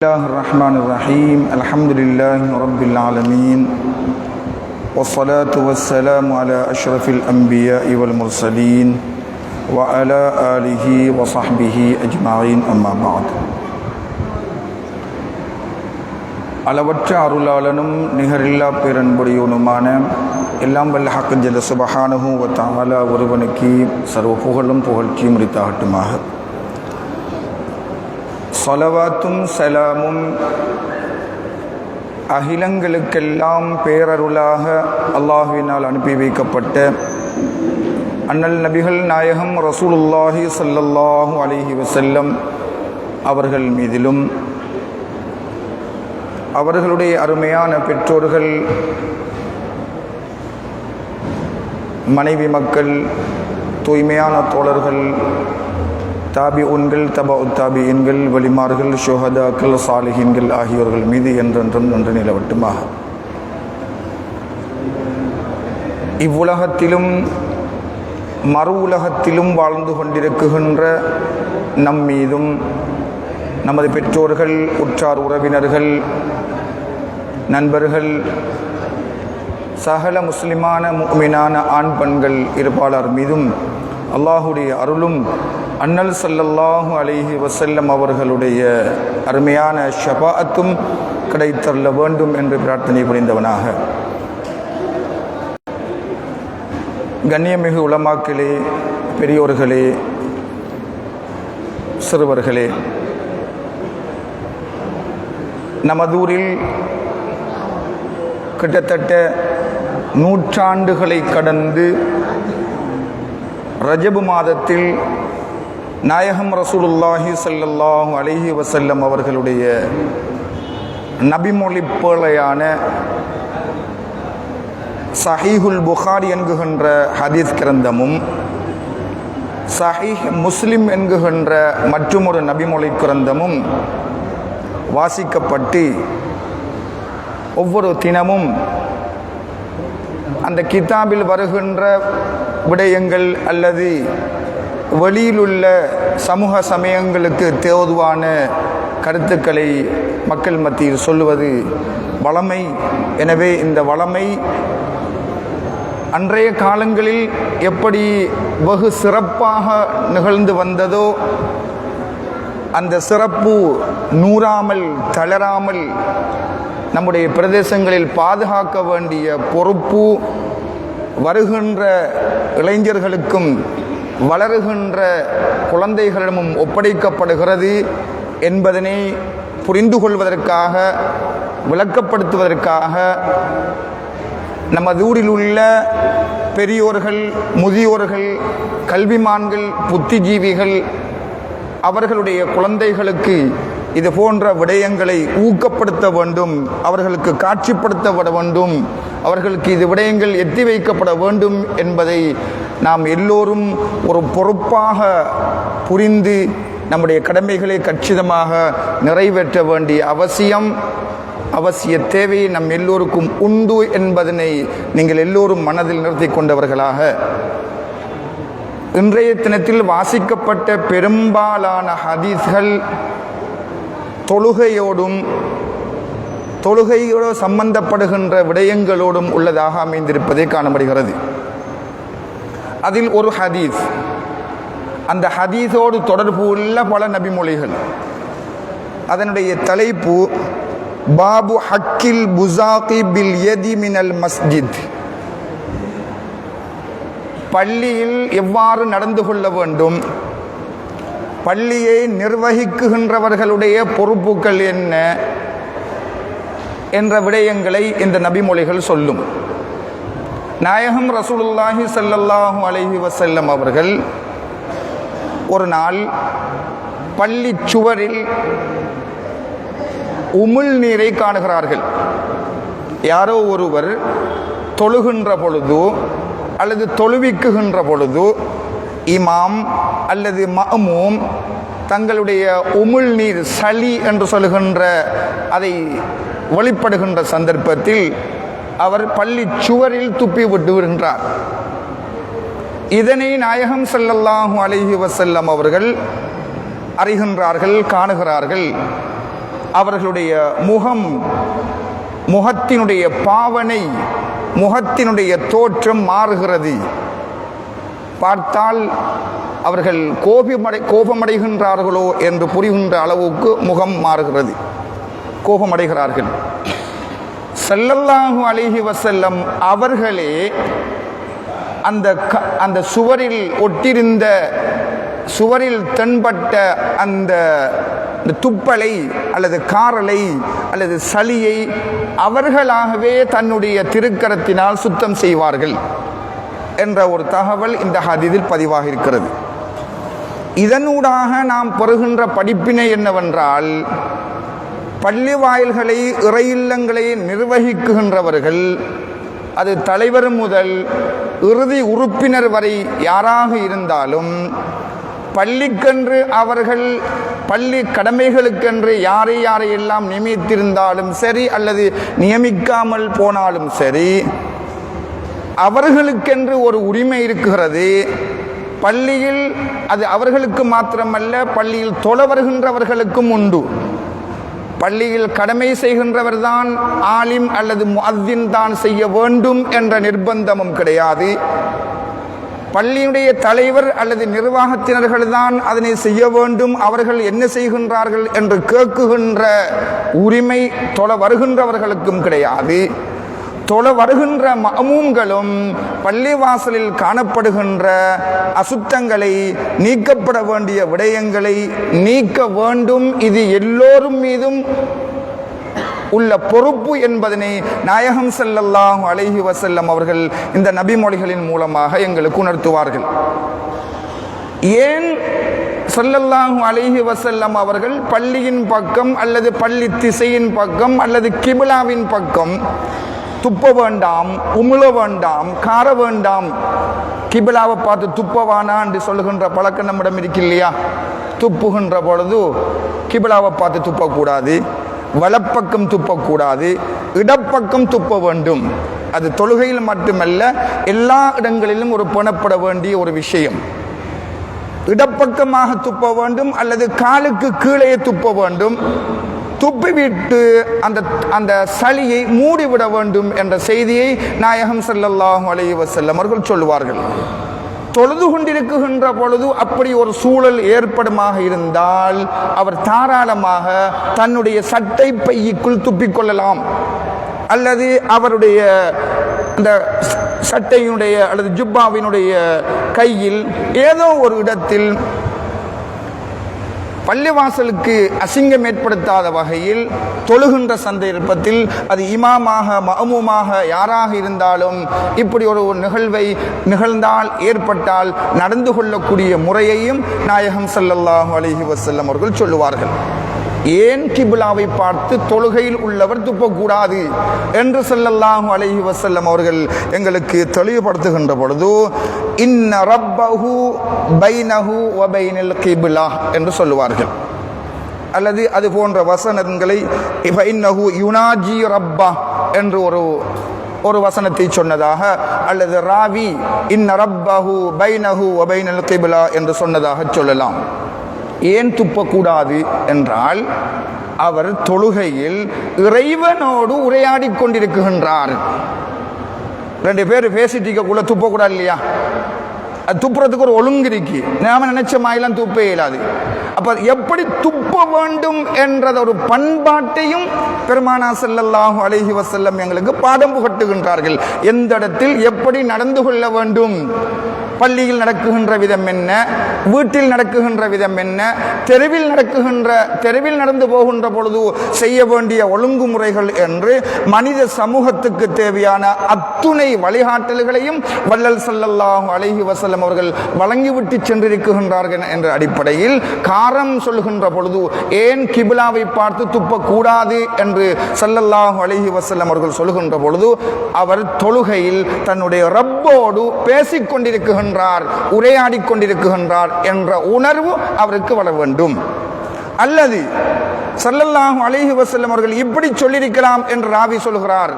الله الرحمن الرحيم الحمد لله رب العالمين والصلاة والسلام على أشرف الأنبياء والمرسلين وعلى آله وصحبه أجمعين أما بعد அளவற்ற அருளாளனும் நிகரில்லா பேரன்புடையவனுமான எல்லாம் வல்ல ஹக்கு ஜல சுபஹானஹு வ தஆலா ஒருவனுக்கு சர்வ புகழும் புகழ்ச்சியும் உரித்தாகட்டுமாக சொலவாத்தும் சலாமும். அகிலங்களுக்கெல்லாம் பேரருளாக அல்லாஹுவினால் அனுப்பி வைக்கப்பட்ட அண்ணல் நபிகள் நாயகம் ரசூலுல்லாஹி சல்லல்லாஹு அலிஹி வசல்லம் அவர்கள் மீதிலும் அவர்களுடைய அருமையான பெற்றோர்கள் மனைவி மக்கள் தூய்மையான தோழர்கள் தாபி உன்கள் தபா உத்தாபியன்கள் வலிமார்கள் ஷோஹதாக்கள் சாலிஹின்கள் ஆகியோர்கள் மீது என்றென்றும் நன்று நிலவட்டுமாக இவ்வுலகத்திலும் மறு உலகத்திலும் வாழ்ந்து கொண்டிருக்குகின்ற நம் மீதும் நமது பெற்றோர்கள் உற்றார் உறவினர்கள் நண்பர்கள் சகல முஸ்லிமான முக்மினான ஆண் பெண்கள் இருப்பாளர் மீதும் அல்லாஹுடைய அருளும் அண்ணல் சல்லல்லாஹு அலிஹி வசல்லம் அவர்களுடைய அருமையான ஷபாத்தும் கிடைத்தள்ள வேண்டும் என்று பிரார்த்தனை புரிந்தவனாக. கண்ணியமிகு உளமாக்களே பெரியோர்களே சிறுவர்களே நமதூரில் கிட்டத்தட்ட நூற்றாண்டுகளை கடந்து ரஜபு மாதத்தில் நாயகம் ரசூலுல்லாஹி சல்லாஹூ அலஹி வசல்லம் அவர்களுடைய நபிமொழி பேழையான சஹீஹுல் புகார் என்குகின்ற ஹதீஸ் கிரந்தமும் சஹீஹ் முஸ்லிம் என்குகின்ற மற்றொரு நபிமொழி கிரந்தமும் வாசிக்கப்பட்டு ஒவ்வொரு தினமும் அந்த கிதாபில் வருகின்ற விடயங்கள் அல்லது வெளியிலுள்ள சமூக சமயங்களுக்கு தேதுவான கருத்துக்களை மக்கள் மத்தியில் சொல்லுவது வளமை. எனவே இந்த வளமை அன்றைய காலங்களில் எப்படி வெகு சிறப்பாக நிகழ்ந்து வந்ததோ அந்த சிறப்பு நூறாமல் தளராமல் நம்முடைய பிரதேசங்களில் பாதுகாக்க வேண்டிய பொறுப்பு வருகின்ற இளைஞர்களுக்கும் வளருகின்ற குழந்தைகளிடமும் ஒப்படைக்கப்படுகிறது என்பதனை புரிந்து கொள்வதற்காக விளக்கப்படுத்துவதற்காக நமது ஊரில் உள்ள பெரியோர்கள் முதியோர்கள் கல்விமான்கள் புத்திஜீவிகள் அவர்களுடைய குழந்தைகளுக்கு இது போன்ற விடயங்களை ஊக்கப்படுத்த வேண்டும் அவர்களுக்கு காட்சிப்படுத்தப்பட வேண்டும் அவர்களுக்கு இது விடயங்கள் எத்தி வைக்கப்பட வேண்டும் என்பதை நாம் எல்லோரும் ஒரு பொறுப்பாக புரிந்து நம்முடைய கடமைகளை கச்சிதமாக நிறைவேற்ற வேண்டிய அவசியம் அவசிய தேவை நம் எல்லோருக்கும் உண்டு என்பதனை நீங்கள் எல்லோரும் மனதில் நிறுத்தி கொண்டவர்களாக. இன்றைய தினத்தில் வாசிக்கப்பட்ட பெரும்பாலான ஹதீஸ்கள் தொழுகையோடும் தொழுகையோடு சம்பந்தப்படுகின்ற விடயங்களோடும் உள்ளதாக அமைந்திருப்பதை காணப்படுகிறது. அதில் ஒரு ஹதீஸ் அந்த ஹதீஸோடு தொடர்பு உள்ள பல நபிமொழிகள் அதனுடைய தலைப்பு பாபு ஹக்கில் புசாகி பில் எதி மினல் மஸ்ஜித் பள்ளியில் எவ்வாறு நடந்து கொள்ள வேண்டும் பள்ளியை நிர்வகிக்குகின்றவர்களுடைய பொறுப்புகள் என்ன என்ற விடயங்களை இந்த நபிமொழிகள் சொல்லும் நாயகம் ரசூலுல்லாஹி சல்லல்லாஹு அலஹி வசல்லம் அவர்கள் ஒரு நாள் பள்ளி சுவரில் உமிழ் நீரை காணுகிறார்கள். யாரோ ஒருவர் தொழுகின்ற பொழுது அல்லது தொழுவிக்குகின்ற பொழுது இமாம் அல்லது மமூம் தங்களுடைய உமிழ் நீர் சளி என்று சொல்லுகின்ற அதை வெளிப்படுகின்ற சந்தர்ப்பத்தில் அவர் பள்ளி சுவரில் துப்பி விட்டு வருகின்றார் இதனை நாயகம் ஸல்லல்லாஹு அலைஹி வசல்லம் அவர்கள் அறிகின்றார்கள் காணுகிறார்கள். அவர்களுடைய முகம் முகத்தினுடைய பாவனை முகத்தினுடைய தோற்றம் மாறுகிறது. பார்த்தால் அவர்கள் கோபமடை கோபமடைகின்றார்களோ என்று புரிகின்ற அளவுக்கு முகம் மாறுகிறது. கோபமடைகிறார்கள். செல்லல்லாஹு அலைஹி வசல்லம் அவர்களே அந்த க- அந்த சுவரில் ஒட்டிருந்த சுவரில் தென்பட்ட அந்த இந்த துப்பலை அல்லது காரலை அல்லது சளியை அவர்களாகவே தன்னுடைய திருக்கரத்தினால் சுத்தம் செய்வார்கள் என்ற ஒரு தகவல் இந்த ஹதீதில் பதிவாக இருக்கிறது இதனூடாக நாம் பெறுகின்ற படிப்பினை என்னவென்றால் பள்ளி வாயில்களை இறையில்லங்களை நிர்வகிக்குகின்றவர்கள் அது தலைவர் முதல் இறுதி உறுப்பினர் வரை யாராக இருந்தாலும் பள்ளிக்கென்று அவர்கள் பள்ளி கடமைகளுக்கென்று யாரை யாரை எல்லாம் நியமித்திருந்தாலும் சரி அல்லது நியமிக்காமல் போனாலும் சரி அவர்களுக்கென்று ஒரு உரிமை இருக்கிறது. பள்ளியில் அது அவர்களுக்கு மாத்திரமல்ல பள்ளியில் தொழ வருகின்றவர்களுக்கும் உண்டு. பள்ளியில் கடமை செய்கின்றவர்தான் ஆலிம் அல்லது முஅத்தின் தான் செய்ய வேண்டும் என்ற நிர்பந்தமும் கிடையாது. பள்ளியுடைய தலைவர் அல்லது நிர்வாகத்தினர்கள் தான் அதனை செய்ய வேண்டும். அவர்கள் என்ன செய்கின்றார்கள் என்று கேட்குகின்ற உரிமை தொலை வருகின்றவர்களுக்கும் கிடையாது. தொழ வருகின்ற மமூம்களும் பள்ளிவாசலில் காணப்படுகின்ற அசுத்தங்களை நீக்கப்பட வேண்டிய விடயங்களை நீக்க வேண்டும். இது எல்லோரும் மீதும் உள்ள பொறுப்பு என்பதனை நாயகம் ஸல்லல்லாஹு அலைஹி வசல்லம் அவர்கள் இந்த நபிமொழிகளின் மூலமாக எங்களுக்கு உணர்த்துவார்கள். ஏன் ஸல்லல்லாஹு அலைஹி வசல்லம் அவர்கள் பள்ளியின் பக்கம் அல்லது பள்ளி திசையின் பக்கம் அல்லது கிபிலாவின் பக்கம் துப்ப வேண்டாம் உமிழ வேண்டாம் கார வேண்டாம். கிபிலாவை பார்த்து துப்பவானா என்று சொல்லுகின்ற பழக்கம் நம்மிடம் இருக்கு இல்லையா துப்புகின்ற பொழுது கிபிலாவை பார்த்து துப்பக்கூடாது வலப்பக்கம் துப்பக்கூடாது இடப்பக்கம் துப்ப வேண்டும். அது தொழுகையில் மட்டுமல்ல எல்லா இடங்களிலும் ஒரு புணப்பட வேண்டிய ஒரு விஷயம். இடப்பக்கமாக துப்ப வேண்டும் அல்லது காலுக்கு கீழே துப்ப வேண்டும். துப்பிவிட்டு அந்த அந்த சளியை மூடிவிட வேண்டும் என்ற செய்தியை நாயகம் ஸல்லல்லாஹு அலைஹி வஸல்லம் அவர்கள் சொல்லுவார்கள். தொழுது கொண்டிருக்குகின்ற பொழுது அப்படி ஒரு சூழல் ஏற்படுமாக இருந்தால் அவர் தாராளமாக தன்னுடைய சட்டை பைக்குள் துப்பிக்கொள்ளலாம் அல்லது அவருடைய அந்த சட்டையினுடைய அல்லது ஜுப்பாவினுடைய கையில் ஏதோ ஒரு இடத்தில் பள்ளிவாசலுக்கு அசிங்கம் ஏற்படுத்தாத வகையில் தொழுகின்ற சந்தர்ப்பத்தில் அது இமாமாக மகமுமாக யாராக இருந்தாலும் இப்படி ஒரு ஒரு நிகழ்வை நிகழ்ந்தால் ஏற்பட்டால் நடந்து கொள்ளக்கூடிய முறையையும் நாயகம் ஸல்லல்லாஹு அலைஹி வசல்லம் அவர்கள் சொல்லுவார்கள். ஏன் கிபிலாவை பார்த்து தொழுகையில் உள்ளவர் துப்பக்கூடாது? என்று செல்லல்லாஹு அலஹி வசல்லம் அவர்கள் எங்களுக்கு தெளிவுபடுத்துகின்ற பொழுது இன்ன ரப்பஹு பைனஹு வ கிபிலா என்று சொல்லுவார்கள். அல்லது அது போன்ற வசனங்களை இன்னஹு யுனாஜி ரப்பா என்று ஒரு ஒரு வசனத்தை சொன்னதாக அல்லது ராவி இன்ன ரப்பஹு பைனஹு வ கிபிலா என்று சொன்னதாக சொல்லலாம். ஏன் துப்பக்கூடாது என்றால் அவர் தொழுகையில் இறைவனோடு உரையாடி கொண்டிருக்கின்றார். ரெண்டு பேர் பேசிட்டு கூட துப்பக்கூடாது இல்லையா? அது துப்புறதுக்கு ஒரு ஒழுங்கு இருக்கு. நாம நினைச்ச மாதிரிலாம் துப்பே இயலாது. அப்ப எப்படி துப்ப வேண்டும் என்றத ஒரு பண்பாட்டையும் பெருமானா செல்லல்லாஹு அழகி வசல்லம் எங்களுக்கு பாடம் புகட்டுகின்றார்கள். எந்த இடத்தில் எப்படி நடந்து கொள்ள வேண்டும்? பள்ளியில் நடக்குகின்ற விதம் என்ன? வீட்டில் நடக்குகின்ற விதம் என்ன? தெருவில் நடக்குகின்ற தெருவில் நடந்து போகின்ற பொழுது செய்ய வேண்டிய ஒழுங்குமுறைகள் என்று மனித சமூகத்துக்கு தேவையான அத்துணை வழிகாட்டல்களையும் வள்ளல் செல்லல்லாஹு அழகி வசல்லம் வஸல்லம் அவர்கள் வழங்கிவிட்டு சென்றிருக்கின்றார்கள் என்ற அடிப்படையில் காரம் சொல்கின்ற பொழுது ஏன் கிபிலாவை பார்த்து துப்பக்கூடாது என்று சல்லல்லாஹ் அலைஹி வசல்லம் அவர்கள் சொல்கின்ற பொழுது அவர் தொழுகையில் தன்னுடைய ரப்போடு பேசிக் கொண்டிருக்கின்றார் உரையாடிக் கொண்டிருக்கின்றார் என்ற உணர்வு அவருக்கு வர வேண்டும். அல்லது சல்லல்லாஹு அலிஹி வசல்லம் அவர்கள் இப்படி சொல்லியிருக்கலாம் என்று ராவி சொல்கிறார்.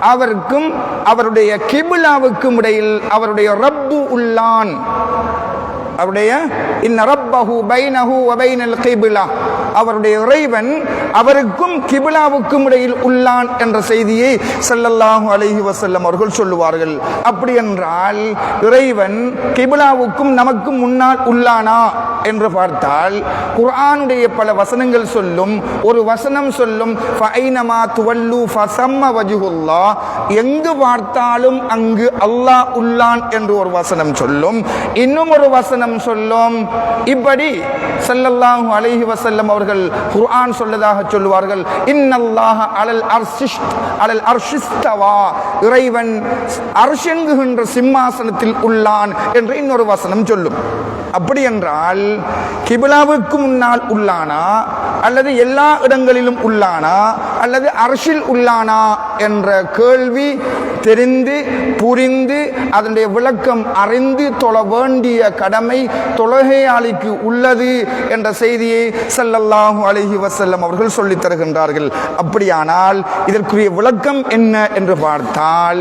அவருக்கும் அவருடைய கிபிலாவுக்கும் இடையில் அவருடைய ரப்பு உள்ளான். அவருடைய இன்ன பைனஹு வபைனல் கிபிலா. அவருடைய இறைவன் அவருக்கும் கிபிலாவுக்கும் இடையில் உள்ளான் என்ற செய்தியை செல்லல்லாஹு அலஹி வசல்லம் அவர்கள் சொல்லுவார்கள். அப்படி என்றால் இறைவன் கிபிலாவுக்கும் நமக்கும் முன்னால் உள்ளானா என்று பார்த்தால் குரானுடைய பல வசனங்கள் சொல்லும் ஒரு வசனம் சொல்லும் ஃபைனமா துவல்லு ஃபசம்ம வஜுகுல்லா எங்கு பார்த்தாலும் அங்கு அல்லாஹ் உள்ளான் என்று ஒரு வசனம் சொல்லும். இன்னும் ஒரு வசனம் சொல்லும். இப்படி ஸல்லல்லாஹு அலைஹி வசல்லம் அவர்கள் குர்ஆன் சொல்லதாக சொல்லுவார்கள். இன்னல்லாஹ அலல் அர்ஷிஷ்ட் அலல் அர்ஷிஸ்தவா. இறைவன் அர்ஷெங்குகின்ற சிம்மாசனத்தில் உள்ளான் என்று இன்னொரு வசனம் சொல்லும். அப்படி என்றால் கிபிலாவுக்கு முன்னால் உள்ளானா அல்லது எல்லா இடங்களிலும் உள்ளானா அல்லது அரசில் உள்ளானா என்ற கேள்வி தெரிந்து புரிந்து அதனுடைய விளக்கம் அறிந்து தொழ வேண்டிய கடமை தொழுகையாளிக்கு உள்ளது என்ற செய்தியை செல்லல்லாஹு அழகி வசல்லம் அவர்கள் சொல்லித் தருகின்றார்கள். அப்படியானால் இதற்குரிய விளக்கம் என்ன என்று பார்த்தால்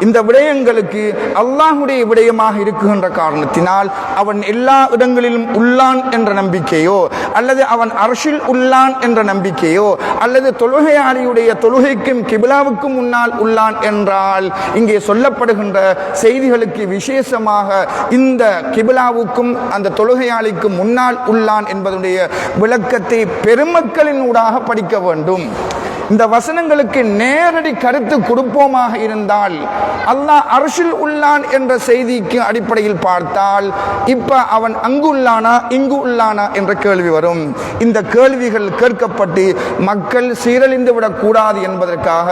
இந்த விடயங்களுக்கு அல்லாஹுடைய விடயமாக இருக்குகின்ற காரணத்தினால் அவன் எல்லா இடங்களிலும் உள்ளான் என்ற நம்பிக்கையோ அல்லது அவன் அரசில் உள்ளான் என்ற நம்பிக்கையோ அல்லது தொழுகையாளியுடைய தொழுகைக்கும் கிபிலாவுக்கும் முன்னால் உள்ளான் என்றால் இங்கே சொல்லப்படுகின்ற செய்திகளுக்கு விசேஷமாக இந்த கிபிலாவுக்கும் அந்த தொழுகையாளிக்கும் முன்னால் உள்ளான் என்பதனுடைய விளக்கத்தை பெருமக்களின் ஊடாக படிக்க வேண்டும். இந்த வசனங்களுக்கு நேரடி கருத்து கொடுப்போமாக இருந்தால் அல்லாஹ் அரசில் உள்ளான் என்ற செய்திக்கு அடிப்படையில் பார்த்தால் இப்ப அவன் அங்கு உள்ளானா இங்கு உள்ளானா என்ற கேள்வி வரும். இந்த கேள்விகள் கேட்கப்பட்டு மக்கள் சீரழிந்து விடக்கூடாது என்பதற்காக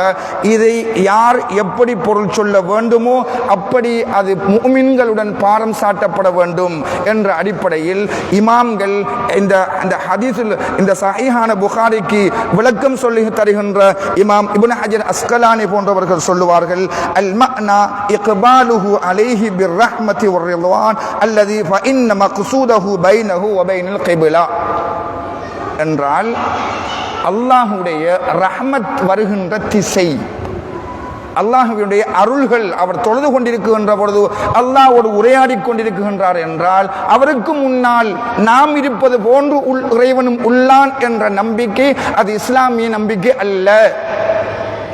இதை யார் எப்படி பொருள் சொல்ல வேண்டுமோ அப்படி அது மூமின்களுடன் பாரம் சாட்டப்பட வேண்டும் என்ற அடிப்படையில் இமாம்கள் இந்த இந்த ஹதீஸில் இந்த சஹிஹான புகாரிக்கு விளக்கம் சொல்லி தருகின்ற என்ற இமாம் இபுன் ஹஜர் அஸ்கலானி போன்றவர்கள் சொல்லுவார்கள் அல் மக்னா இக்பாலுஹு அலைஹி பிர் ரஹ்மதி ஒரு ரில்வான் அல்லது இன்ன மக்சூதஹு பைனஹு ஒபைனில் கிபிலா என்றால் அல்லாஹுடைய ரஹ்மத் வருகின்ற திசை அல்லாஹுவினுடைய அருள்கள் அவர் தொழுது கொண்டிருக்கின்ற பொழுது அல்லாஹோடு உரையாடி கொண்டிருக்கின்றார் என்றால் அவருக்கு முன்னால் நாம் இருப்பது போன்று உள் இறைவனும் உள்ளான் என்ற நம்பிக்கை அது இஸ்லாமிய நம்பிக்கை அல்ல.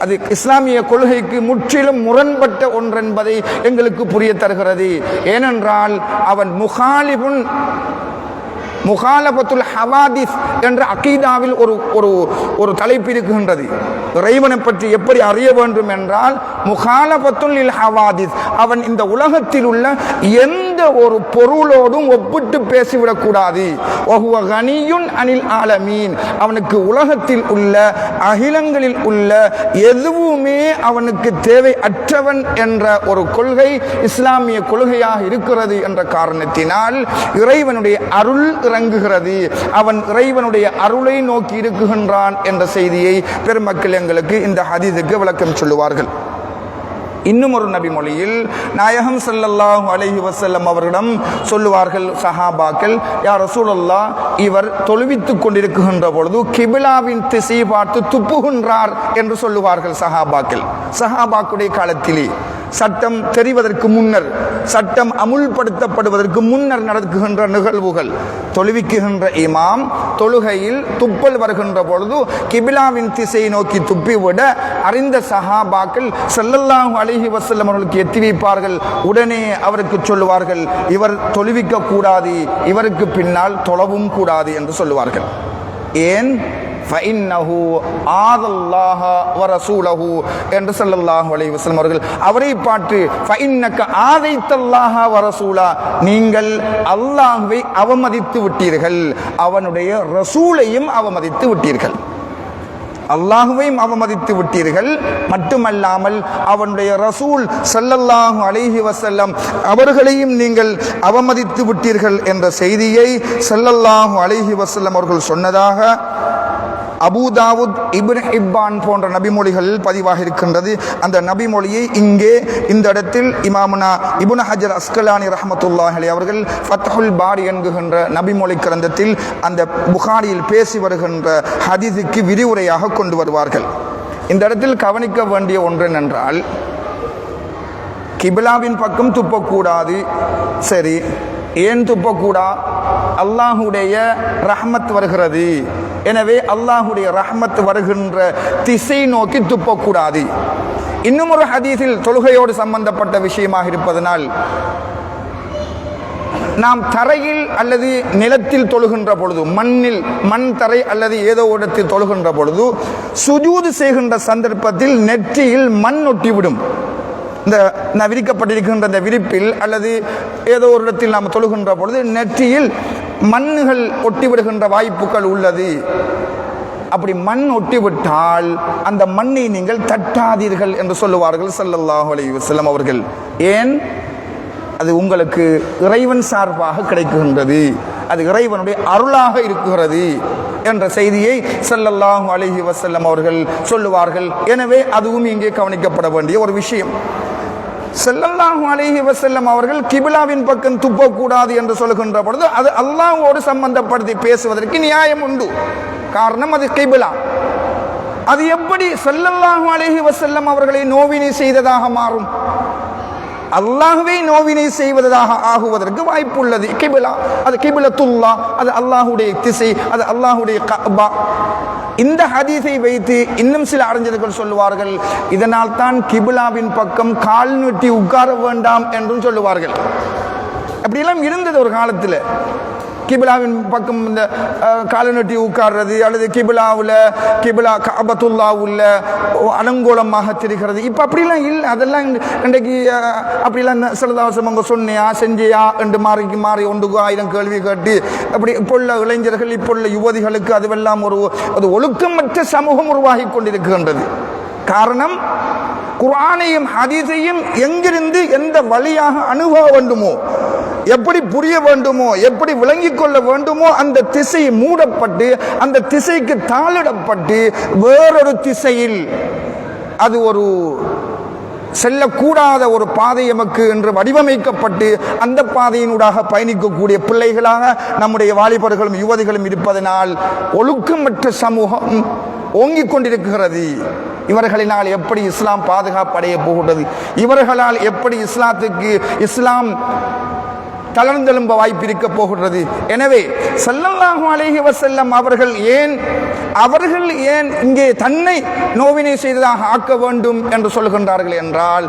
அது இஸ்லாமிய கொள்கைக்கு முற்றிலும் முரண்பட்ட ஒன்றென்பதை எங்களுக்கு புரிய தருகிறது. ஏனென்றால் அவன் முகாலிபுன் முகாலபத்துல் ஹவாதிஸ் என்ற அகீதாவில் ஒரு ஒரு ஒரு தலைப்பு இருக்கின்றது. இறைவனை பற்றி எப்படி அறிய வேண்டும் என்றால் முகாலபத்துல் இல் ஹவாதிஸ் அவன் இந்த உலகத்தில் உள்ள எந்த ஒரு பொருளோடும் ஒப்பிட்டு பேசிவிடக்கூடாது. கனியுன் அனில் ஆலமீன். அவனுக்கு உலகத்தில் உள்ள அகிலங்களில் உள்ள எதுவுமே அவனுக்கு தேவை அற்றவன் என்ற ஒரு கொள்கை இஸ்லாமிய கொள்கையாக இருக்கிறது என்ற காரணத்தினால் இறைவனுடைய அருள் இறங்குகிறது. அவன் இறைவனுடைய அருளை நோக்கி இருக்குகின்றான் என்ற செய்தியை பெருமக்கள் எங்களுக்கு இந்த ஹதீதுக்கு விளக்கம் சொல்லுவார்கள். இன்னும் ஒரு நபி மொழியில் நாயகம் ஸல்லல்லாஹு அலஹி வசல்லம் அவர்களிடம் சொல்லுவார்கள் சஹாபாக்கள் யா ரசூலல்லா இவர் தொழுவித்துக் கொண்டிருக்கின்ற பொழுது கிபிலாவின் திசையை பார்த்து துப்புகின்றார் என்று சொல்லுவார்கள் சஹாபாக்கள். சஹாபாக்குடைய காலத்திலே சட்டம் தெரிவதற்கு முன்னர் சட்டம் அமுல்படுத்தப்படுவதற்கு முன்னர் நடக்குகின்ற நிகழ்வுகள் தொழுவிக்குகின்ற இமாம் தொழுகையில் துப்பல் வருகின்ற பொழுது கிபிலாவின் திசையை நோக்கி துப்பிவிட அறிந்த சஹாபாக்கள் செல்லல்லாஹு அழகி வசல்லம் அவர்களுக்கு எத்தி வைப்பார்கள். உடனே அவருக்கு சொல்லுவார்கள் இவர் தொழுவிக்க கூடாது இவருக்கு பின்னால் தொழவும் கூடாது என்று சொல்லுவார்கள். ஏன்? ஃபைன்னஹு ஆதல்லாஹ வ ரசூலஹு என்று ஸல்லல்லாஹு அலைஹி வஸல்லம் அவர்கள் அவரை பார்த்து ஃபைன்னக ஆதைத்தல்லாஹ வ ரசூலா நீங்கள் அல்லாஹ்வை அவமதித்து விட்டீர்கள். அவனுடைய ரசூலையும் அவமதித்து விட்டீர்கள். அல்லாஹுவையும் அவமதித்து விட்டீர்கள். மட்டுமல்லாமல் அவனுடைய ரசூல் சல்லல்லாஹு அலைஹி வசல்லம் அவர்களையும் நீங்கள் அவமதித்து விட்டீர்கள் என்ற செய்தியை சல்லல்லாஹு அலைஹி வசல்லம் அவர்கள் சொன்னதாக அபூதாவுத் இப்னு ஹிப்பான் போன்ற நபிமொழிகள் பதிவாக இருக்கின்றது. அந்த நபிமொழியை இங்கே இந்த இடத்தில் இமாமுனா இபுன ஹஜர் அஸ்கலானி ரஹமத்துல்லாஹ் அவர்கள் ஃபத்ஹுல் பாரி என்கின்ற நபிமொழி கிரந்தத்தில் அந்த புகாரியில் பேசி வருகின்ற ஹதீஸுக்கு விரிவுரையாக கொண்டு வருவார்கள். இந்த இடத்தில் கவனிக்க வேண்டிய ஒன்று என்னென்றால் கிபிலாவின் பக்கம் துப்பக்கூடாது. சரி ஏன் துப்பக்கூடா? அல்லாஹுடைய ரஹமத் வருகிறது. எனவே அல்லாஹுடைய ரஹ்மத் வருகின்ற திசை நோக்கி துப்பக்கூடாது. இன்னும் ஒரு ஹதீஸில் தொழுகையோடு சம்பந்தப்பட்ட விஷயமாக இருப்பதனால் நாம் தரையில் அல்லது நிலத்தில் தொழுகின்ற பொழுது மண்ணில் மண் தரை அல்லது ஏதோ இடத்தில் தொழுகின்ற பொழுது சுஜூது செய்கின்ற சந்தர்ப்பத்தில் நெற்றியில் மண் ஒட்டிவிடும். இந்த நான் விரிக்கப்பட்டிருக்கின்ற இந்த விரிப்பில் அல்லது ஏதோ ஒரு இடத்தில் நாம் தொழுகின்ற பொழுது நெற்றியில் மண்ணுகள் ஒட்டிவிடுகின்ற வாய்ப்புகள் உள்ளது. அப்படி மண் ஒட்டிவிட்டால் அந்த மண்ணை நீங்கள் தட்டாதீர்கள் என்று சொல்லுவார்கள் சல்லல்லாஹு அலி வசலம் அவர்கள். ஏன்? அது உங்களுக்கு இறைவன் சார்பாக கிடைக்கின்றது. அது இறைவனுடைய அருளாக இருக்கிறது என்ற செய்தியை சல்லல்லாஹு அலைஹி வசல்லம் அவர்கள் சொல்லுவார்கள். எனவே அதுவும் இங்கே கவனிக்கப்பட வேண்டிய ஒரு விஷயம். செல்லல்லாஹு அலேஹி வசல்லம் அவர்கள் கிபிலாவின் பக்கம் துப்பக்கூடாது என்று சொல்லுகின்ற பொழுது அது அல்லாஹோடு சம்பந்தப்படுத்தி பேசுவதற்கு நியாயம் உண்டு. காரணம் அது கிபிலா. அது எப்படி செல்லல்லாஹு அலேஹி வசல்லம் அவர்களை நோவினை செய்ததாக மாறும்? அல்லாஹுவை நோவினை செய்வதாக ஆகுவதற்கு வாய்ப்பு உள்ளது கிபிலா. அது கிபிலத்துல்லா. அது அல்லாஹுடைய திசை. அது அல்லாஹுடைய கபா இந்த ஹதீஸை வைத்து இன்னும் சில அறிஞர்கள் சொல்லுவார்கள் இதனால் தான் கிபிலாவின் பக்கம் கால் நீட்டி உட்கார வேண்டாம் என்றும் சொல்லுவார்கள். அப்படியெல்லாம் இருந்தது ஒரு காலத்தில். கிபிலாவின் பக்கம் இந்த காலை நட்டி உட்கார்றது அல்லது கிபிலாவில் கிபிலா கபத்துல்லா உள்ள அலங்கோலமாக தெரிகிறது. இப்போ அப்படிலாம் இல்லை. அதெல்லாம் இன்றைக்கு அப்படிலாம் சிலதாசம் அவங்க சொன்னியா செஞ்சியா என்று மாறி மாறி ஒன்றுக்கு ஆயிரம் கேள்வி கேட்டு அப்படி இப்போ உள்ள இளைஞர்கள் இப்போ உள்ள யுவதிகளுக்கு அதுவெல்லாம் ஒரு அது ஒழுக்கமற்ற சமூகம் உருவாகி கொண்டிருக்கின்றது. காரணம் குரானையும் ஹதீஸையும் எங்கிருந்து எந்த வழியாக அணுக வேண்டுமோ எப்படி புரிய வேண்டுமோ எப்படி விளங்கிக் கொள்ள வேண்டுமோ அந்த திசை மூடப்பட்டு அந்த திசைக்கு தாளிடப்பட்டு வேறொரு திசையில் அது ஒரு செல்லக்கூடாத ஒரு பாதை எமக்கு என்று வடிவமைக்கப்பட்டு அந்த பாதையினூடாக பயணிக்கக்கூடிய பிள்ளைகளாக நம்முடைய வாலிபர்களும் யுவதிகளும் இருப்பதனால் ஒழுக்கமற்ற சமூகம் ஓங்கிக் கொண்டிருக்கிறது. இவர்களினால் எப்படி இஸ்லாம் பாதுகாப்படைய போகிறது இவர்களால் எப்படி இஸ்லாத்துக்கு இஸ்லாம் தளர்ந்தெழும்ப வாய்ப்பு இருக்க போகின்றது? எனவே ஸல்லல்லாஹு அலைஹி செல்லம் அவர்கள் ஏன் அவர்கள் ஏன் இங்கே தன்னை நோவினை செய்ததாக ஆக்க வேண்டும் என்று சொல்கின்றார்கள் என்றால்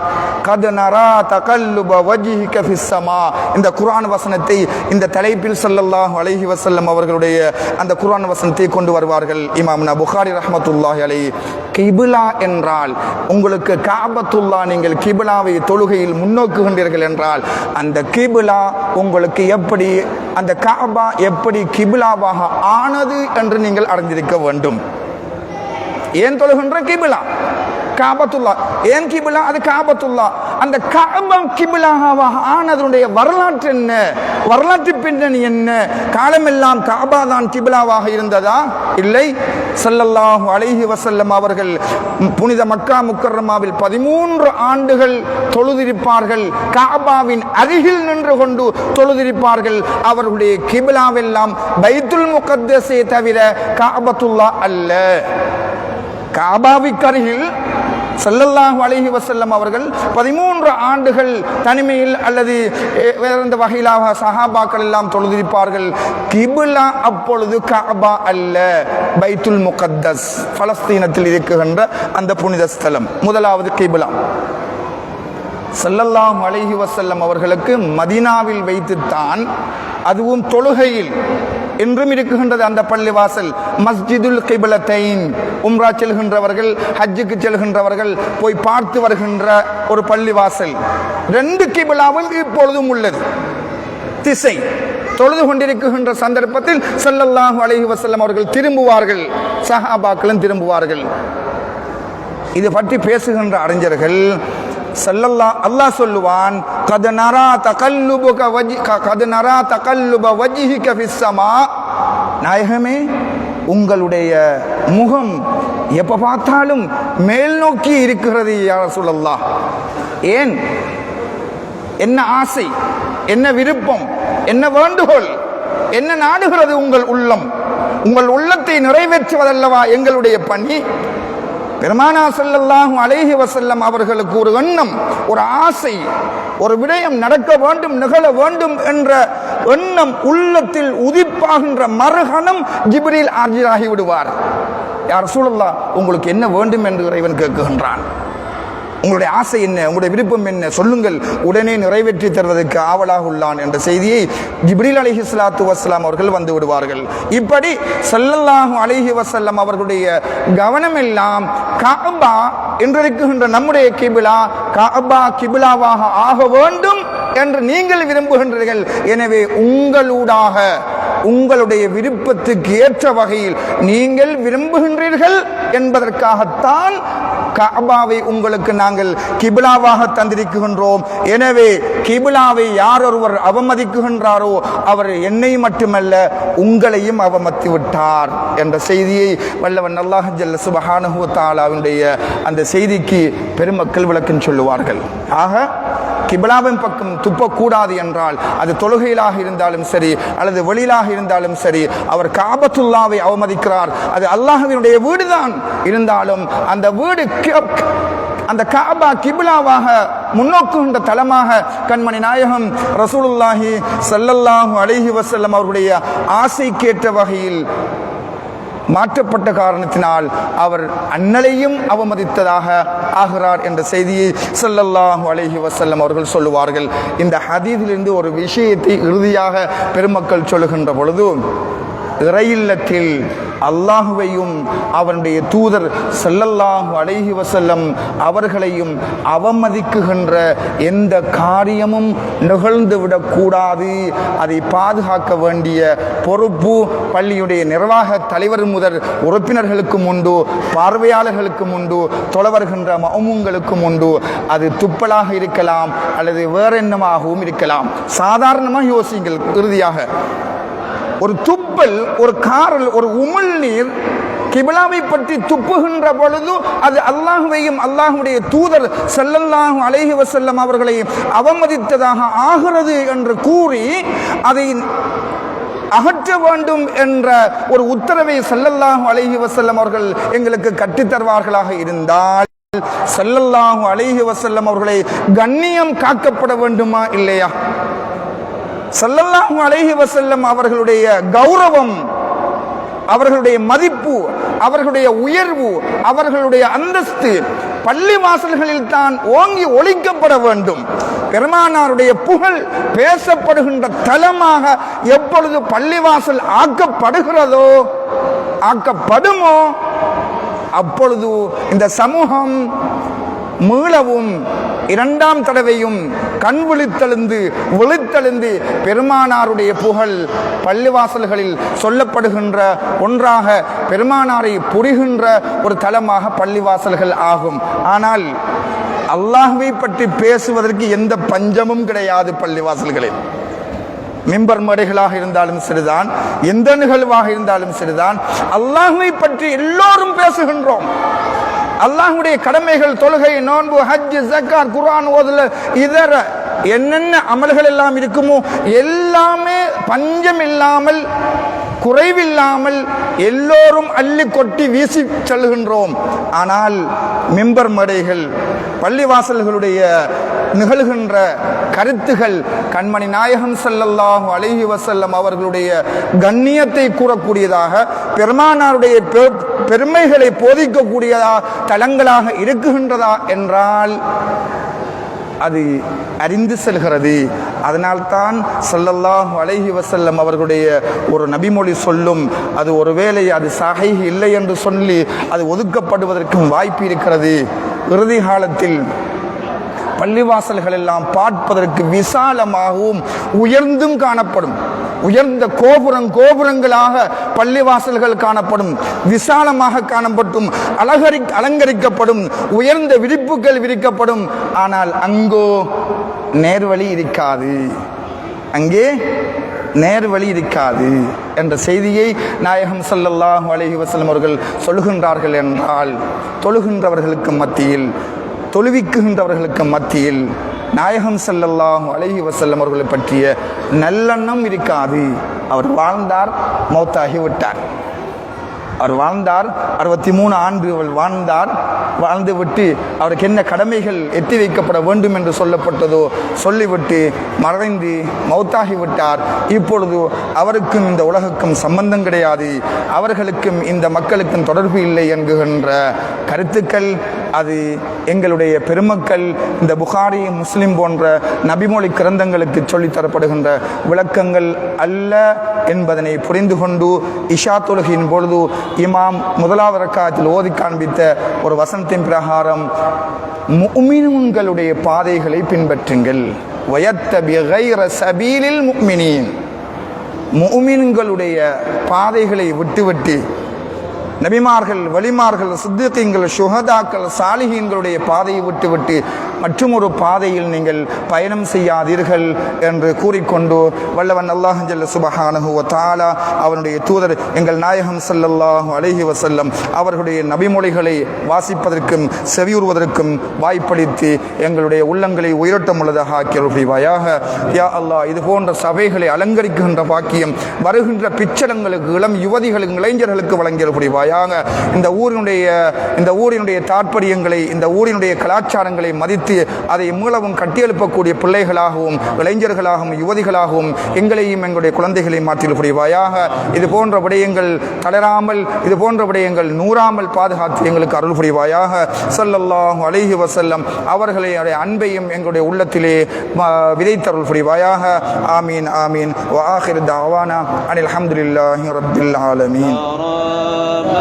கத் நரா தகல்லுப வஜ்ஹிக ஃபிஸ் இந்த குரான் வசனத்தை இந்த தலைப்பில் ஸல்லல்லாஹு அலைஹி வசல்லம் அவர்களுடைய அந்த குரான் வசனத்தை கொண்டு வருவார்கள். இமாம் புகாரி ரஹ்மத்துல்லாஹி அலை கிபிலா என்றால் உங்களுக்கு காபத்துல்லா நீங்கள் கிபிலாவை தொழுகையில் முன்னோக்குகின்றீர்கள் என்றால் அந்த கிபிலா உங்களுக்கு எப்படி அந்த காபா எப்படி கிபிலாவாக ஆனது என்று நீங்கள் அறிந்திருக்க வேண்டும். வேண்டும். ஏன் தொழுகின்ற கிபிலா? காபத்துல்லா. ஏன் கிபிலா? அது காபத்துல்லா. அந்த காபம் கிபிலாவாக ஆனதனுடைய வரலாற்று என்ன? வரலாற்று பின்னணி என்ன? காலமெல்லாம் காபா தான் கிபிலாவாக இருந்ததா? இல்லை. ஸல்லல்லாஹு அலைஹி வசல்லம் அவர்கள் புனித மக்கா முக்கர்மாவில் பதிமூன்று ஆண்டுகள் தொழுதிருப்பார்கள். காபாவின் அருகில் நின்று கொண்டு தொழுதிருப்பார்கள். அவர்களுடைய கிபிலாவெல்லாம் பைத்துல் முகத்தசே தவிர காபத்துல்லா அல்ல. காபாவிற்கு அருகில் செல்லல்லாஹ் அலைஹி வசல்லம் அவர்கள் பதிமூன்று ஆண்டுகள் தனிமையில் அல்லது வேறெந்த வகையிலாக சஹாபாக்கள் எல்லாம் தொழுதிருப்பார்கள். கிபுலா அப்பொழுது காபா அல்ல பைத்துல் முகத்தஸ் பலஸ்தீனத்தில் இருக்குகின்ற அந்த புனித ஸ்தலம் முதலாவது கிபுலா. செல்லல்லாம் அழகி வசல்லம் அவர்களுக்கு மதீனாவில் வைத்துத்தான் அதுவும் தொழுகையில். என்றும் இருக்குகின்றது அந்த பள்ளிவாசல். மஸ்ஜிதுல் கிபிலத்தைன். உம்ரா செல்கின்றவர்கள் ஹஜ்ஜுக்கு செல்கின்றவர்கள் போய் பார்த்து வருகின்ற ஒரு பள்ளிவாசல். ரெண்டு கிபிலாவும் இப்பொழுதும் உள்ளது. திசை. தொழுது கொண்டிருக்கின்ற சந்தர்ப்பத்தில் செல்லல்லாஹு அலஹி வசல்லம் அவர்கள் திரும்புவார்கள். சஹாபாக்களும் திரும்புவார்கள். இது பற்றி பேசுகின்ற அறிஞர்கள் சல்லல்லா அல்லாஹ் சொல்லுவான் கத நரா தகல்லுபுக வஜி கத நரா தகல்லுப வஜிஹிக ஃபிஸ்ஸமா நாயகமே உங்களுடைய முகம் எப்ப பார்த்தாலும் மேல் நோக்கி இருக்கிறது யார் சொல்லல்லா ஏன்? என்ன ஆசை? என்ன விருப்பம்? என்ன வேண்டுகோள்? என்ன நாடுகிறது உங்கள் உள்ளம்? உங்கள் உள்ளத்தை நிறைவேற்றுவதல்லவா எங்களுடைய பணி? பெருமானா ஸல்லல்லாஹு அழகி வசல்லம் அவர்களுக்கு ஒரு எண்ணம் ஒரு ஆசை ஒரு விடயம் நடக்க வேண்டும் நிகழ வேண்டும் என்ற எண்ணம் உள்ளத்தில் உதிப்பாகின்ற மறுகணம் ஜிப்ரீல் ஆஜராகி விடுவார். யார் சூழல்லா உங்களுக்கு என்ன வேண்டும் என்று இறைவன் கேட்குகின்றான். உங்களுடைய ஆசை என்ன? உங்களுடைய விருப்பம் என்ன? சொல்லுங்கள். உடனே நிறைவேற்றி தருவதற்கு ஆவலாக உள்ளான் என்ற செய்தியை ஜிப்ரீல் அலிஹி சலாத்து வஸ்ஸலாம் அவர்கள் வந்து விடுவார்கள். இப்படி ஸல்லல்லாஹு அலிஹி வசல்லம் அவர்களுடைய கவனம் எல்லாம் காபா என்றிருக்கின்ற நம்முடைய கிபிலா காபா கிபிலாவாக ஆக வேண்டும் என்று நீங்கள் விரும்புகின்றீர்கள். எனவே உங்களூடாக உங்களுடைய விருப்பத்துக்கு ஏற்ற வகையில் நீங்கள் விரும்புகின்றீர்கள் என்பதற்காகத்தான் காபாவை உங்களுக்கு நாங்கள் கிபிலாவாக தந்திருக்கின்றோம். எனவே கிபிலாவை யார் ஒருவர் அவமதிக்குகின்றாரோ அவர் என்னை மட்டுமல்ல உங்களையும் அவமதி விட்டார் என்ற செய்தியை வல்லவன் அல்லாஹ் ஜல்ல சுபஹானஹு தாலாவினுடைய அந்த செய்திக்கு பெருமக்கள் விளக்கம் சொல்லுவார்கள். ஆக கிபிலாவின் பக்கம் துப்பக்கூடாது என்றால் அது தொழுகையிலாக இருந்தாலும் சரி அல்லது வெளியிலாக இருந்தாலும் சரி அவர் காபத்துல்லாவை அவமதிக்கிறார். அது அல்லாஹ்வினுடைய வீடுதான். இருந்தாலும் அந்த வீடு அந்த காபா கிபிலாவாக முன்னோக்குகின்ற தலமாக கண்மணி நாயகம் ரசூலுல்லாஹி ஸல்லல்லாஹு அலைஹி வஸல்லம் அவருடைய ஆசைக்கேற்ற வகையில் மாற்றப்பட்ட காரணத்தினால் அவர் அண்ணலையும் அவமதித்ததாக ஆகிறார் என்ற செய்தியை செல்லல்லாஹு அலஹி வசல்லம் அவர்கள் சொல்லுவார்கள். இந்த ஹதீதிலிருந்து ஒரு விஷயத்தை இறுதியாக பெருமக்கள் சொல்லுகின்ற பொழுது இறையில்லத்தில் அல்லாஹுவையும் அவனுடைய தூதர் செல்லல்லாஹு அழகி வசல்லம் அவர்களையும் அவமதிக்குகின்ற எந்த காரியமும் நிகழ்ந்துவிடக் கூடாது அதை பாதுகாக்க வேண்டிய பொறுப்பு பள்ளியுடைய நிர்வாக தலைவர் முதல் உறுப்பினர்களுக்கும் உண்டு பார்வையாளர்களுக்கும் உண்டு தொலைவர்கின்ற மௌமுங்களுக்கும் உண்டு. அது துப்பலாக இருக்கலாம் அல்லது வேறென்னமாகவும் இருக்கலாம். சாதாரணமாக யோசிங்கள் இறுதியாக. ஒரு துப்பல் ஒரு காரல் ஒரு உமிழ் நீர் கிபிலாவை பற்றி துப்புகின்ற பொழுது அது அல்லாஹுவையும் அல்லாஹுடைய தூதர் ஸல்லல்லாஹு அலேஹி வசல்லம் அவர்களை அவமதித்ததாக ஆகிறது என்று கூறி அதை அகற்ற வேண்டும் என்ற ஒரு உத்தரவை செல்லல்லாஹும் அலேஹி வசல்லம் அவர்கள் எங்களுக்கு கட்டித்தருவார்களாக இருந்தால் செல்லல்லாஹு அலேஹி வசல்லம் அவர்களை கண்ணியம் காக்கப்பட வேண்டுமா இல்லையா? சல்லல்லாஹு அலைஹி வசல்லம் அவர்களுடைய கௌரவம் அவர்களுடைய மதிப்பு அவர்களுடைய உயர்வு அவர்களுடைய அந்தஸ்து பள்ளி வாசல்களில் தான் ஓங்கி ஒழிக்கப்பட வேண்டும். பெருமானாருடைய புகழ் பேசப்படுகின்ற தலமாக எப்பொழுது பள்ளிவாசல் ஆக்கப்படுகிறதோ ஆக்கப்படுமோ அப்பொழுது இந்த சமூகம் மீளவும் இரண்டாம் தடவையும் கண் விழித்தெழுந்து விழித்தெழுந்து பெருமானாருடைய புகழ் பள்ளிவாசல்களில் சொல்லப்படுகின்ற ஒன்றாக பெருமானாரை புரிகின்ற ஒரு தலமாக பள்ளிவாசல்கள் ஆகும். ஆனால் அல்லாஹுவை பற்றி பேசுவதற்கு எந்த பஞ்சமும் கிடையாது பள்ளிவாசல்களில். மிம்பர் மடைகளாக இருந்தாலும் சரிதான் எந்த நிகழ்வாக இருந்தாலும் சரிதான். அல்லாஹுவை பற்றி எல்லோரும் பேசுகின்றோம். அல்லாஹுடைய கடமைகள் தொழுகை நோன்பு ஹஜ் ஜக்காத் குரான் ஓதுல இதர என்னென்ன அமல்கள் எல்லாம் இருக்குமோ எல்லாமே பஞ்சம் இல்லாமல் குறைவில்லாமல் எல்லோரும் அள்ளி கொட்டி வீசி செல்கின்றோம் ஆனால் மிம்பர் மடைகள் பள்ளிவாசல்களுடைய நிகழ்கின்ற கருத்துகள் கண்மணி நாயகம் செல்லல்லாஹு அழகி வசல்லம் அவர்களுடைய கண்ணியத்தை கூறக்கூடியதாக பெருமானாருடைய பெ- பெருமைகளை போதிக்கக்கூடியதா தலங்களாக இருக்குகின்றதா என்றால் அது அறிந்து செல்கிறது. அதனால்தான் ஸல்லல்லாஹு அலஹி வசல்லம் அவர்களுடைய ஒரு நபிமொழி சொல்லும் அது ஒருவேளை அது சகை இல்லை என்று சொல்லி அது ஒதுக்கப்படுவதற்கும் வாய்ப்பு இருக்கிறது. இறுதி காலத்தில் பள்ளிவாசல்கள் எல்லாம் பார்ப்பதற்கு விசாலமாகவும் உயர்ந்தும் காணப்படும். உயர்ந்த கோபுரம் கோபுரங்களாக பள்ளிவாசல்கள் காணப்படும் விசாலமாக காணப்பட்டும் அலகரி அலங்கரிக்கப்படும் உயர்ந்த விரிப்புகள் விரிக்கப்படும். ஆனால் அங்கோ நேர்வழி இருக்காது. அங்கே நேர்வழி இருக்காது என்ற செய்தியை நாயகம் ஸல்லல்லாஹு அலஹி வசலம் அவர்கள் சொல்லுகின்றார்கள் என்றால் தொழுகின்றவர்களுக்கு மத்தியில் தொழுவிக்குகின்றவர்களுக்கு மத்தியில் நாயகம் ஸல்லல்லாஹு அலைஹி வசல்லம் அவர்களை பற்றிய நல்லெண்ணம் இருக்காது. அவர் வாழ்ந்தார் மௌத்தாகி விட்டார். அவர் வாழ்ந்தார். அறுபத்தி மூணு ஆண்டுகள் வாழ்ந்தார். வாழ்ந்து விட்டு அவருக்கு என்ன கடமைகள் எத்தி வைக்கப்பட வேண்டும் என்று சொல்லப்பட்டதோ சொல்லிவிட்டு மறைந்து மௌத்தாகிவிட்டார். இப்பொழுது அவருக்கும் இந்த உலகுக்கும் சம்பந்தம் கிடையாது. அவர்களுக்கும் இந்த மக்களுக்கும் தொடர்பு இல்லை என்கின்ற கருத்துக்கள் அது எங்களுடைய பெருமக்கள் இந்த புகாரி முஸ்லிம் போன்ற நபிமொழி கிரந்தங்களுக்கு சொல்லித்தரப்படுகின்ற விளக்கங்கள் அல்ல என்பதனை புரிந்து கொண்டு இஷா தொழுகையின் பொழுது இமாம் முதலாவது ரக்காத்தில் ஓதி காண்பித்த ஒரு வசனத்தின் பிரகாரம் முமினுங்களுடைய பாதைகளை பின்பற்றுங்கள். வயத்தபி கைர சபீலில் முக்மினீன் முஃமின்களுடைய பாதைகளை விட்டுவிட்டு நபிமார்கள் வலிமார்கள் சித்திகங்கள் சுகதாக்கள் சாலிகீன்களுடைய பாதையை விட்டுவிட்டு மற்றும் ஒரு பாதையில் நீங்கள் பயணம் செய்யாதீர்கள் என்று கூறிக்கொண்டு வல்லவன் அல்லாஹ் ஜல்ல தாலா அவனுடைய தூதர் எங்கள் நாயகம் சல்லல்லாஹு அலஹி வசல்லம் அவர்களுடைய நபிமொழிகளை வாசிப்பதற்கும் செவியுறுவதற்கும் வாய்ப்பளித்து எங்களுடைய உள்ளங்களை உயிரோட்டம் உள்ளதாக ஆக்கியருள்வாயாக. யா அல்லாஹ் இது போன்ற சபைகளை அலங்கரிக்கின்ற பாக்கியம் வருகின்ற பிச்சடங்களுக்கு இளம் யுவதிகளுக்கு இளைஞர்களுக்கு வழங்கியல் செய்வாயாக இந்த ஊரினுடைய இந்த ஊரினுடைய தாற்பயங்களை இந்த ஊரினுடைய கலாச்சாரங்களை மதித்து அதை மீளவும் கட்டியெழுப்பக்கூடிய பிள்ளைகளாகவும் இளைஞர்களாகவும் யுவதிகளாகவும் எங்களையும் எங்களுடைய குழந்தைகளையும் மாற்றில் இது போன்ற விடயங்கள் தளராமல் இது போன்ற விடயங்கள் நூறாமல் பாதுகாத்து எங்களுக்கு அருள் புரிவாயாக சல்லல்லாஹு அலிஹி வசல்லம் அவர்களை அன்பையும் எங்களுடைய உள்ளத்திலே விதைத்தருள் புரிவாயாக ஆமீன் ஆமீன். வாஹிர் தாவானா. அனில் அஹமதுல்லாஹி ரபில் ஆலமீன். العالمين